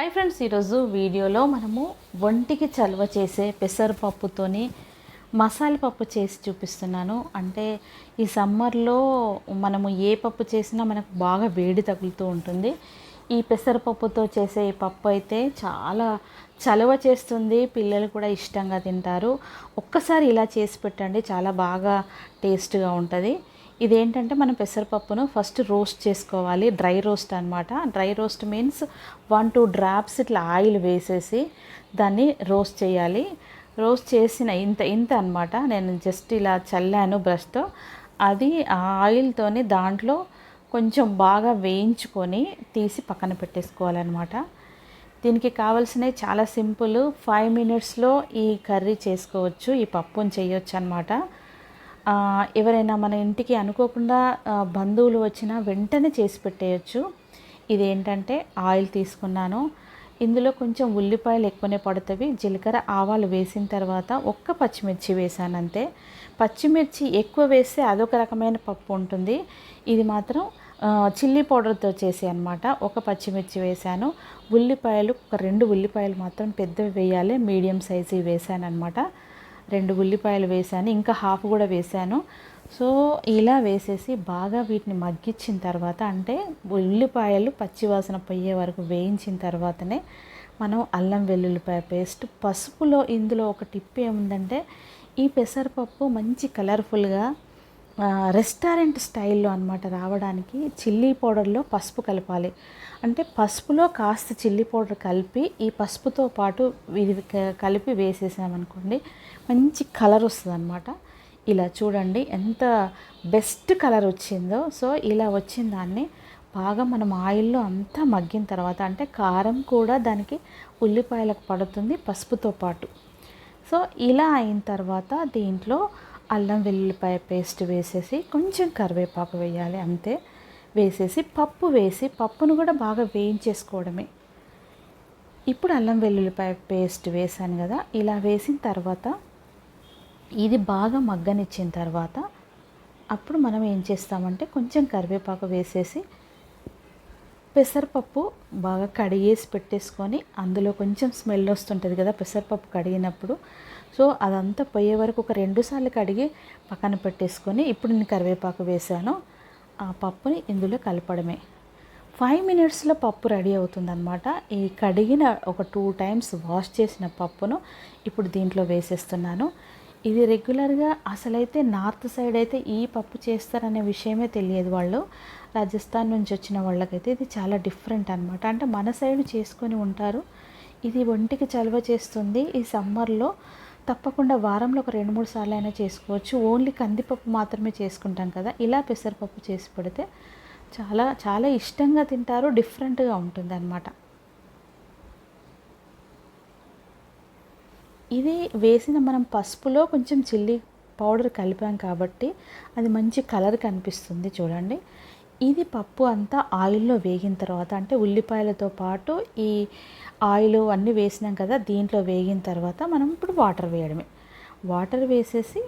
Hi friends ఈరోజు వీడియోలో మనము ఒంటికి చలువ చేసే పెసరపప్పుతోని మసాలా పప్పు చేసి చూపిస్తున్నాను. అంటే ఈ సమ్మర్లో మనము ఏ పప్పు చేసినా మనకు బాగా వేడి తగులుతూ ఉంటుంది. ఈ పెసరపప్పుతో చేసే ఈ పప్పు అయితే చాలా చలవ చేస్తుంది. పిల్లలు కూడా ఇష్టంగా తింటారు. ఒక్కసారి ఇలా చేసి పెట్టండి చాలా బాగా టేస్ట్గా ఉంటుంది. ఇదేంటంటే మనం పెసరపప్పును ఫస్ట్ రోస్ట్ చేసుకోవాలి డ్రై రోస్ట్ అనమాట dry roast means one two drops ఇట్లా ఆయిల్ వేసేసి దాన్ని రోస్ట్ చేయాలి. రోస్ట్ చేసిన ఇంత ఇంత అనమాట నేను జస్ట్ ఇలా చల్లాను బ్రష్తో అది ఆ ఆయిల్తోని దాంట్లో కొంచెం బాగా వేయించుకొని తీసి పక్కన పెట్టేసుకోవాలన్నమాట. దీనికి కావాల్సినవి చాలా సింపుల్. ఫైవ్ మినిట్స్లో ఈ కర్రీ చేసుకోవచ్చు ఈ పప్పుని చేయొచ్చు అనమాట ఎవరైనా మన ఇంటికి అనుకోకుండా బంధువులు వచ్చినా వెంటనే చేసి పెట్టేయచ్చు. ఇదేంటంటే ఆయిల్ తీసుకున్నాను. ఇందులో కొంచెం ఉల్లిపాయలు ఎక్కువనే పడుతుంది జీలకర్ర ఆవాలు వేసిన తర్వాత ఒక్క పచ్చిమిర్చి వేసాను అంతే. పచ్చిమిర్చి ఎక్కువ వేస్తే అదొక రకమైన పప్పు ఉంటుంది. ఇది మాత్రం చిల్లీ పౌడర్తో చేసి అనమాట ఒక పచ్చిమిర్చి వేశాను. ఉల్లిపాయలు ఒక రెండు ఉల్లిపాయలు మాత్రం పెద్దవి వేయాలి. మీడియం సైజు వేసాను అనమాట రెండు ఉల్లిపాయలు వేసాను ఇంకా హాఫ్ కూడా వేసాను సో ఇలా వేసేసి బాగా వీటిని మగ్గించిన తర్వాత అంటే ఉల్లిపాయలు పచ్చివాసన పోయే వరకు వేయించిన తర్వాతనే మనం అల్లం వెల్లుల్లిపాయ పేస్ట్ పసుపులో ఇందులో ఒక టిప్ ఏముందంటే ఈ పెసరపప్పు మంచి కలర్ఫుల్గా రెస్టారెంట్ స్టైల్లో అనమాట రావడానికి చిల్లీ పౌడర్లో పసుపు కలపాలి. అంటే పసుపులో కాస్త చిల్లీ పౌడర్ కలిపి ఈ పసుపుతో పాటు ఇది కలిపి వేసేసామనుకోండి మంచి కలర్ వస్తుంది అనమాట ఇలా చూడండి ఎంత బెస్ట్ కలర్ వచ్చిందో. సో ఇలా వచ్చిన దాన్ని బాగా మనం ఆయిల్లో అంతా మగ్గిన తర్వాత అంటే కారం కూడా దానికి ఉల్లిపాయలకు పడుతుంది పసుపుతో పాటు. సో ఇలా అయిన తర్వాత దీంట్లో అల్లం వెల్లుల్లిపాయ పేస్ట్ వేసేసి కొంచెం కరివేపాకు వేయాలి అంతే. వేసేసి పప్పు వేసి పప్పును కూడా బాగా వేయించేసుకోవడమే. ఇప్పుడు అల్లం వెల్లుల్లిపాయ పేస్ట్ వేసాను కదా ఇలా వేసిన తర్వాత ఇది బాగా మగ్గనిచ్చిన తర్వాత అప్పుడు మనం ఏం చేస్తామంటే కొంచెం కరివేపాకు వేసేసి పెసరపప్పు బాగా కడిగేసి పెట్టేసుకొని అందులో కొంచెం స్మెల్ వస్తుంటుంది కదా పెసరపప్పు కడిగినప్పుడు. సో అదంతా పోయే వరకు ఒక రెండు సార్లు కడిగి పక్కన పెట్టేసుకొని ఇప్పుడు నేను కరివేపాకు వేసాను ఆ పప్పుని ఇందులో కలపడమే. ఫైవ్ మినిట్స్లో పప్పు రెడీ అవుతుందన్నమాట. ఈ కడిగిన ఒక టూ టైమ్స్ వాష్ చేసిన పప్పును ఇప్పుడు దీంట్లో వేసేస్తున్నాను. ఇది రెగ్యులర్గా అసలైతే నార్త్ సైడ్ అయితే ఈ పప్పు చేస్తారనే విషయమే తెలియదు వాళ్ళు. రాజస్థాన్ నుంచి వచ్చిన వాళ్ళకైతే ఇది చాలా డిఫరెంట్ అనమాట అంటే మన సైడ్ చేసుకొని ఉంటారు. ఇది ఒంటికి చలువ చేస్తుంది. ఈ సమ్మర్లో తప్పకుండా వారంలో ఒక రెండు మూడు సార్లు అయినా చేసుకోవచ్చు. ఓన్లీ కందిపప్పు మాత్రమే చేసుకుంటాం కదా. ఇలా పెసరపప్పు చేసి పెడితే చాలా చాలా ఇష్టంగా తింటారు. డిఫరెంట్గా ఉంటుంది అనమాట ఇది వేసిన మనం పసుపులో కొంచెం చిల్లీ పౌడర్ కలిపాం కాబట్టి అది మంచి కలర్ కనిపిస్తుంది చూడండి. ఇది పప్పు అంతా ఆయిల్లో వేగిన తర్వాత అంటే ఉల్లిపాయలతో పాటు ఈ ఆయిల్ అన్నీ వేసినాం కదా దీంట్లో వేగిన తర్వాత మనం ఇప్పుడు వాటర్ వేయడమే. వాటర్ వేసేసి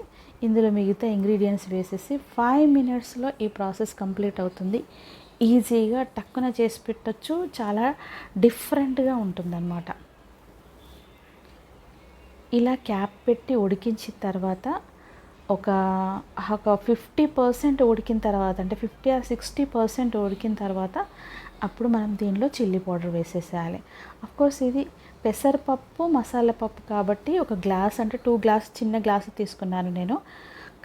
ఇందులో మిగతా ఇంగ్రీడియంట్స్ వేసేసి ఫైవ్ మినిట్స్లో ఈ ప్రాసెస్ కంప్లీట్ అవుతుంది. ఈజీగా టక్కున చేసి పెట్టచ్చు చాలా డిఫరెంట్గా ఉంటుందన్నమాట. ఇలా క్యాప్ పెట్టి ఉడికించిన తర్వాత ఒక ఒక ఫిఫ్టీ పర్సెంట్ ఉడికిన తర్వాత అంటే ఫిఫ్టీ ఆర్ సిక్స్టీ పర్సెంట్ ఉడికిన తర్వాత అప్పుడు మనం దీనిలో చిల్లీ పౌడర్ వేసేసేయాలి. కోర్స్ ఇది పెసరపప్పు మసాలా పప్పు కాబట్టి ఒక గ్లాస్ అంటే టూ గ్లాస్ చిన్న గ్లాస్ తీసుకున్నాను నేను.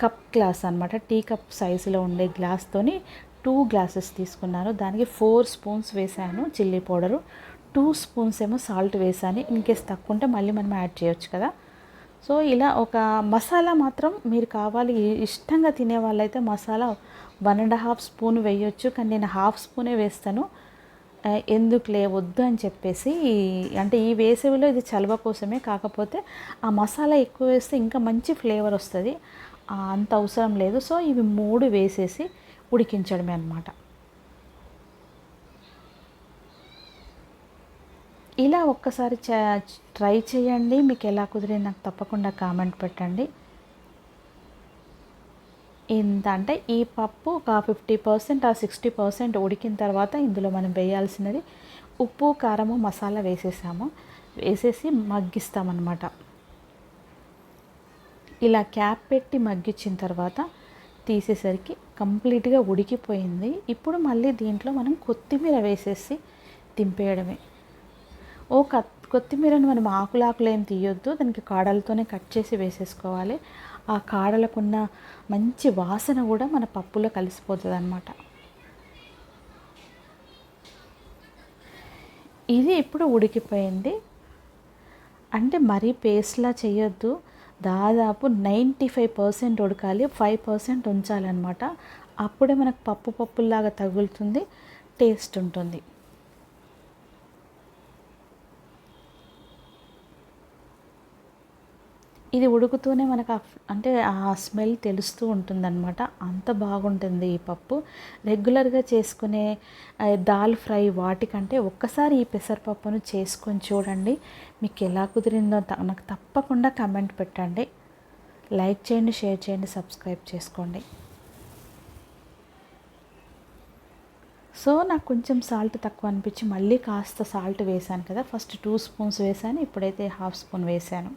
కప్ గ్లాస్ అనమాట టీ కప్ సైజులో ఉండే గ్లాస్తోని టూ గ్లాసెస్ తీసుకున్నాను. దానికి ఫోర్ స్పూన్స్ వేసాను చిల్లీ పౌడరు. టూ స్పూన్స్ ఏమో సాల్ట్ వేసాను ఇన్కేస్ తక్కువ ఉంటే మళ్ళీ మనం యాడ్ చేయొచ్చు కదా. సో ఇలా ఒక మసాలా మాత్రం మీరు కావాలి ఇష్టంగా తినే వాళ్ళైతే masala one and half spoon వేయొచ్చు. కానీ నేను హాఫ్ స్పూనే వేస్తాను. ఎందుకులే వద్దు అని చెప్పేసి అంటే ఈ వేసవిలో ఇది చలవ కోసమే కాకపోతే ఆ మసాలా ఎక్కువ వేస్తే ఇంకా మంచి ఫ్లేవర్ వస్తుంది. అంత అవసరం లేదు. సో ఇవి మూడు వేసేసి ఉడికించడమే అనమాట ఇలా ఒక్కసారి చ- ట్రై చేయండి. మీకు ఎలా కుదిరింది నాకు తప్పకుండా కామెంట్ పెట్టండి. ఇంత అంటే ఈ పప్పు ఒక ఫిఫ్టీ పర్సెంట్ ఆ సిక్స్టీ పర్సెంట్ ఉడికిన తర్వాత ఇందులో మనం వేయాల్సినది ఉప్పు కారము మసాలా వేసేసాము. వేసేసి మగ్గిస్తామన్నమాట. ఇలా క్యాప్ పెట్టి మగ్గించిన తర్వాత తీసేసరికి కంప్లీట్గా ఉడికిపోయింది. ఇప్పుడు మళ్ళీ దీంట్లో మనం కొత్తిమీర వేసేసి దింపేయడమే. ఓ కత్ కొత్తిమీరను మనం ఆకులాకులు ఏం తీయొద్దు దానికి కాడలతోనే కట్ చేసి వేసేసుకోవాలి. ఆ కాడలకున్న మంచి వాసన కూడా మన పప్పులో కలిసిపోతుంది అనమాట ఇది ఇప్పుడు ఉడికిపోయింది. అంటే మరీ పేస్ట్లా చేయొద్దు. దాదాపు నైంటీ ఫైవ్ పర్సెంట్ ఉడకాలి ఫైవ్ పర్సెంట్ ఉంచాలన్నమాట. అప్పుడే మనకు పప్పు పప్పులాగా తగులుతుంది టేస్ట్ ఉంటుంది. ఇది ఉడుకుతూనే మనకు అంటే ఆ స్మెల్ తెలుస్తూ ఉంటుందన్నమాట. అంత బాగుంటుంది ఈ పప్పు. రెగ్యులర్గా చేసుకునే దాల్ ఫ్రై వాటికంటే ఒక్కసారి ఈ పెసరపప్పును చేసుకొని చూడండి. మీకు ఎలా కుదిరిందో నాకు తప్పకుండా కమెంట్ పెట్టండి. లైక్ చేయండి షేర్ చేయండి సబ్స్క్రైబ్ చేసుకోండి. సో నాకు కొంచెం సాల్ట్ తక్కువ అనిపించి మళ్ళీ కాస్త సాల్ట్ వేసాను కదా. ఫస్ట్ టూ స్పూన్స్ వేసాను ఇప్పుడైతే హాఫ్ స్పూన్ వేసాను